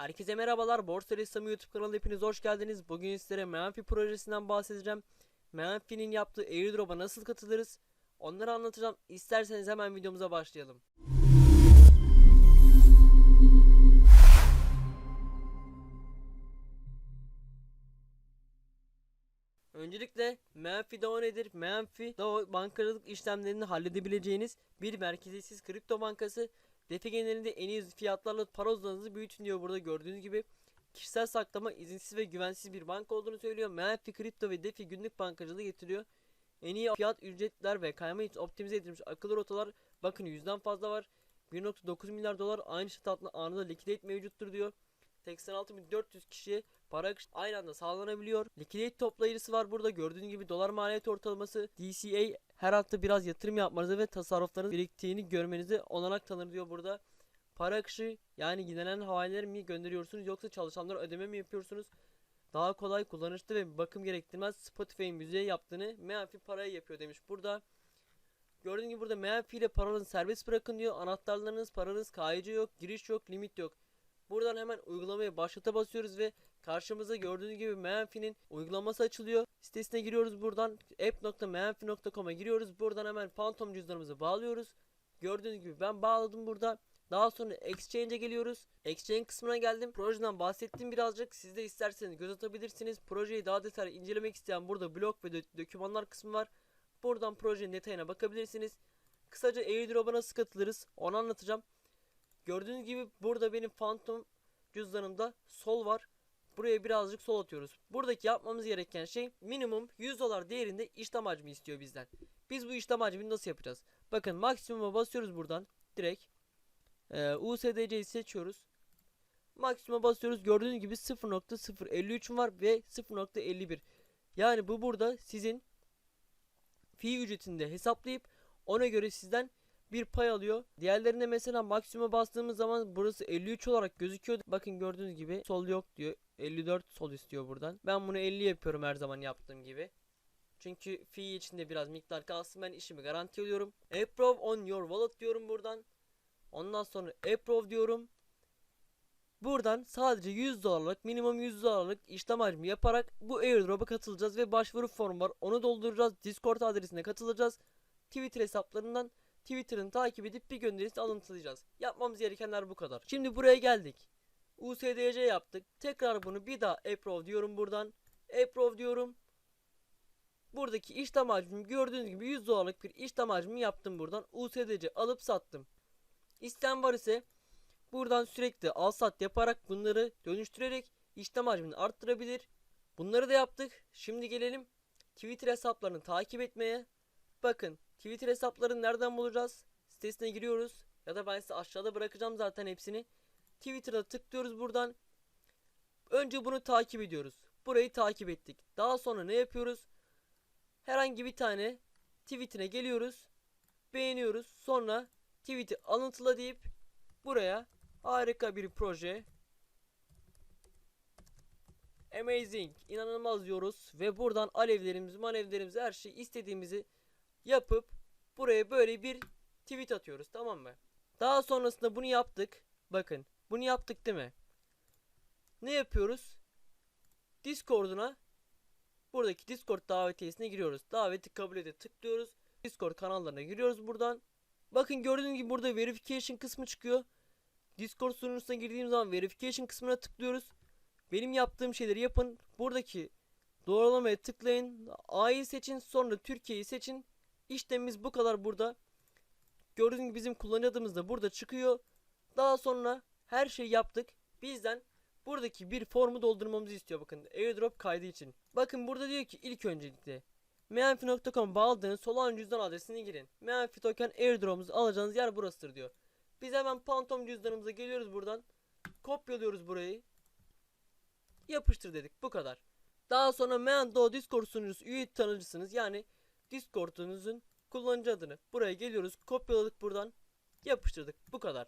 Herkese merhabalar. Borsa Ressamı YouTube kanalı hepiniz hoş geldiniz. Bugün sizlere Menfi projesinden bahsedeceğim. Menfi'nin yaptığı airdrop'a nasıl katılırız? Onları anlatacağım. İsterseniz hemen videomuza başlayalım. Öncelikle Menfi DAO nedir? Menfi DAO bankacılık işlemlerini halledebileceğiniz bir merkeziyetsiz kripto bankası. DeFi genelinde en iyi fiyatlarla para uzanınızı büyütün diyor burada gördüğünüz gibi. Kişisel saklama izinsiz ve güvensiz bir banka olduğunu söylüyor. Menfi kripto ve DeFi günlük bankacılığı getiriyor. En iyi fiyat ücretler ve kayma için optimize edilmiş akıllı rotalar bakın yüzden fazla var. 1.9 milyar dolar aynı altında anında likidate mevcuttur diyor. 86.400 kişiye para akışı aynı anda sağlanabiliyor. Liquidate toplayıcısı var burada. Gördüğünüz gibi dolar maliyet ortalaması DCA her hafta biraz yatırım yapmanızı ve tasarrufların biriktiğini görmenizi olanak tanır diyor burada. Para akışı yani gidenen havaleleri mi gönderiyorsunuz yoksa çalışanlara ödeme mi yapıyorsunuz? Daha kolay kullanışlı ve bakım gerektirmez Spotify'ın müziğe yaptığını Menfi paraya yapıyor demiş burada. Gördüğünüz gibi burada Menfi ile paranızı serbest bırakın diyor. Anahtarlarınız, paranız, KYC yok, giriş yok, limit yok. Buradan hemen uygulamaya başlata basıyoruz ve karşımıza gördüğünüz gibi Menfi'nin uygulaması açılıyor. Sitesine giriyoruz buradan app.menfi.com'a giriyoruz. Buradan hemen Phantom cüzdanımızı bağlıyoruz. Gördüğünüz gibi ben bağladım burada. Daha sonra Exchange'e geliyoruz. Exchange kısmına geldim. Projeden bahsettim birazcık. Siz de isterseniz göz atabilirsiniz. Projeyi daha detaylı incelemek isteyen burada blog ve dokümanlar kısmı var. Buradan projenin detayına bakabilirsiniz. Kısaca airdrop'a nasıl katılırız onu anlatacağım. Gördüğünüz gibi burada benim Phantom cüzdanımda sol var. Buraya birazcık sol atıyoruz. Buradaki yapmamız gereken şey minimum 100 dolar değerinde işlem hacmi istiyor bizden. Biz bu işlem hacmini nasıl yapacağız? Bakın maksimuma basıyoruz buradan. Direkt. Ee, USDC'yi seçiyoruz. Maksimuma basıyoruz. Gördüğünüz gibi 0.053 var ve 0.51. Yani bu burada sizin fi ücretinde hesaplayıp ona göre sizden bir pay alıyor. Diğerlerinde mesela maksimuma bastığımız zaman burası 53 olarak gözüküyor. Bakın gördüğünüz gibi sol yok diyor. 54 sol istiyor buradan. Ben bunu 50 yapıyorum her zaman yaptığım gibi. Çünkü fee içinde biraz miktar kalsın ben işimi garanti ediyorum. Approve on your wallet diyorum buradan. Ondan sonra approve diyorum. Buradan sadece 100 dolarlık minimum 100 dolarlık işlem hacmi yaparak bu airdrop'a katılacağız ve başvuru formu var. Onu dolduracağız. Discord adresine katılacağız. Twitter hesaplarından Twitter'ını takip edip bir gönderisi alıntılayacağız. Yapmamız gerekenler bu kadar. Şimdi buraya geldik. USDC yaptık. Tekrar bunu bir daha approve diyorum buradan. Approve diyorum. Buradaki işlem hacmim gördüğünüz gibi 100 dolarlık bir işlem hacmi yaptım buradan. USDC alıp sattım. İsteyen var ise buradan sürekli al sat yaparak bunları dönüştürerek işlem hacmini arttırabilir. Bunları da yaptık. Şimdi gelelim Twitter hesaplarını takip etmeye. Bakın Twitter hesaplarını nereden bulacağız? Sitesine giriyoruz. Ya da ben size aşağıda bırakacağım zaten hepsini. Twitter'a tıklıyoruz buradan. Önce bunu takip ediyoruz. Burayı takip ettik. Daha sonra ne yapıyoruz? Herhangi bir tane tweetine geliyoruz. Beğeniyoruz. Sonra tweet'i alıntıla deyip buraya harika bir proje Amazing, inanılmaz diyoruz ve buradan alevlerimizi, manevlerimizi, her şeyi istediğimizi yapıp buraya böyle bir tweet atıyoruz tamam mı? Daha sonrasında bunu yaptık. Bakın bunu yaptık değil mi? Ne yapıyoruz? Discord'una buradaki Discord davetiyesine giriyoruz. Daveti kabul ede tıklıyoruz. Discord kanallarına giriyoruz buradan. Bakın gördüğünüz gibi burada verification kısmı çıkıyor. Discord sunucusuna girdiğim zaman verification kısmına tıklıyoruz. Benim yaptığım şeyleri yapın. Buradaki doğrulamaya tıklayın. A'yı seçin sonra Türkiye'yi seçin. İşlemimiz bu kadar burada. Gördüğünüz gibi bizim kullanıcı da burada çıkıyor. Daha sonra her şeyi yaptık. Bizden buradaki bir formu doldurmamızı istiyor bakın. Airdrop kaydı için. Bakın burada diyor ki ilk öncelikle Menfi.com bağladığınız Solana cüzdan adresine girin. Menfi token airdrop'umuzu alacağınız yer burasıdır diyor. Biz hemen Phantom cüzdanımıza geliyoruz buradan. Kopyalıyoruz burayı. Yapıştır dedik. Bu kadar. Daha sonra Mendo Discord sunucusu üye tanıcısınız. Yani Discord'unuzun kullanıcı adını buraya geliyoruz. Kopyaladık buradan. Yapıştırdık. Bu kadar.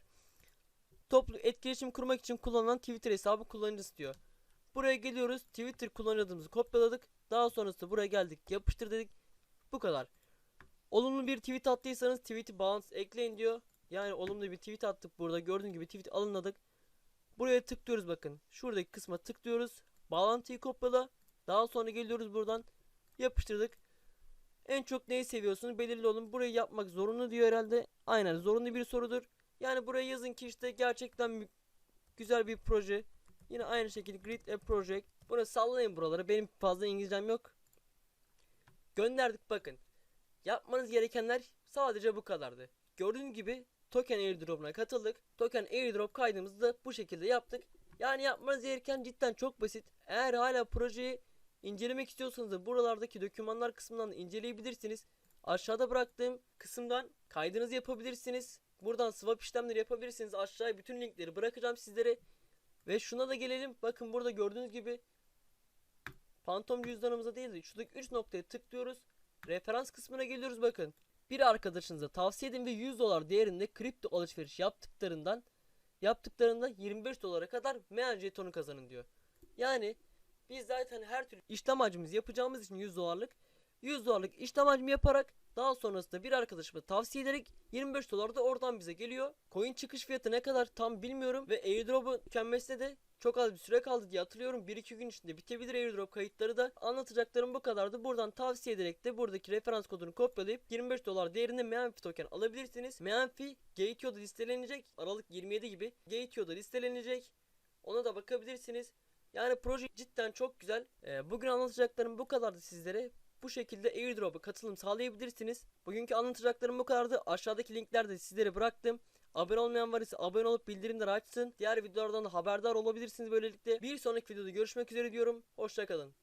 Toplu etkileşim kurmak için kullanılan Twitter hesabı kullanıcısı diyor. Buraya geliyoruz. Twitter kullanıcı adımızı kopyaladık. Daha sonrasında buraya geldik. Yapıştır dedik. Bu kadar. Olumlu bir tweet attıysanız tweet'i bounce ekleyin diyor. Yani olumlu bir tweet attık burada. Gördüğünüz gibi tweet alınladık. Buraya tıklıyoruz bakın. Şuradaki kısma tıklıyoruz. Bağlantıyı kopyala. Daha sonra geliyoruz buradan. Yapıştırdık. En çok neyi seviyorsunuz belirli olun. Burayı yapmak zorunlu diyor herhalde. Aynen zorunlu bir sorudur. Yani buraya yazın ki işte gerçekten güzel bir proje. Yine aynı şekilde Grid a Project. Bunu sallayın buralara. Benim fazla İngilizcem yok. Gönderdik bakın. Yapmanız gerekenler sadece bu kadardı. Gördüğünüz gibi token airdrop'una katıldık. Token airdrop kaydımızı da bu şekilde yaptık. Yani yapmanız gereken cidden çok basit. Eğer hala projeyi incelemek istiyorsanız da buralardaki dokümanlar kısmından da inceleyebilirsiniz. Aşağıda bıraktığım kısımdan kaydınızı yapabilirsiniz. Buradan swap işlemleri yapabilirsiniz. Aşağıya bütün linkleri bırakacağım sizlere. Ve şuna da gelelim. Bakın burada gördüğünüz gibi Phantom cüzdanımıza değil de şuradaki 3 noktaya tıklıyoruz. Referans kısmına geliyoruz bakın. Bir arkadaşınıza tavsiye edin ve 100 dolar değerinde kripto alışveriş yaptıklarından yaptıklarında 25 dolara kadar meal jetonu kazanın diyor. Yani biz zaten her türlü işlem hacmimizi yapacağımız için 100 dolarlık 100 dolarlık işlem hacmi yaparak daha sonrasında bir arkadaşıma tavsiye ederek 25 dolar da oradan bize geliyor. Coin çıkış fiyatı ne kadar tam bilmiyorum ve airdrop'un tükenmesine de çok az bir süre kaldı diye hatırlıyorum. 1-2 gün içinde bitebilir airdrop kayıtları da. Anlatacaklarım bu kadardı. Buradan tavsiye ederek de buradaki referans kodunu kopyalayıp 25 dolar değerinde Meanfi token alabilirsiniz. Meanfi Gateo'da listelenecek. Aralık 27 gibi Gateo'da listelenecek. Ona da bakabilirsiniz. Yani proje cidden çok güzel. Ee, bugün anlatacaklarım bu kadardı sizlere. Bu şekilde airdrop'a katılım sağlayabilirsiniz. Bugünkü anlatacaklarım bu kadardı. Aşağıdaki linklerde sizlere bıraktım. Abone olmayan var ise abone olup bildirimleri açsın. Diğer videolardan da haberdar olabilirsiniz böylelikle. Bir sonraki videoda görüşmek üzere diyorum. Hoşçakalın.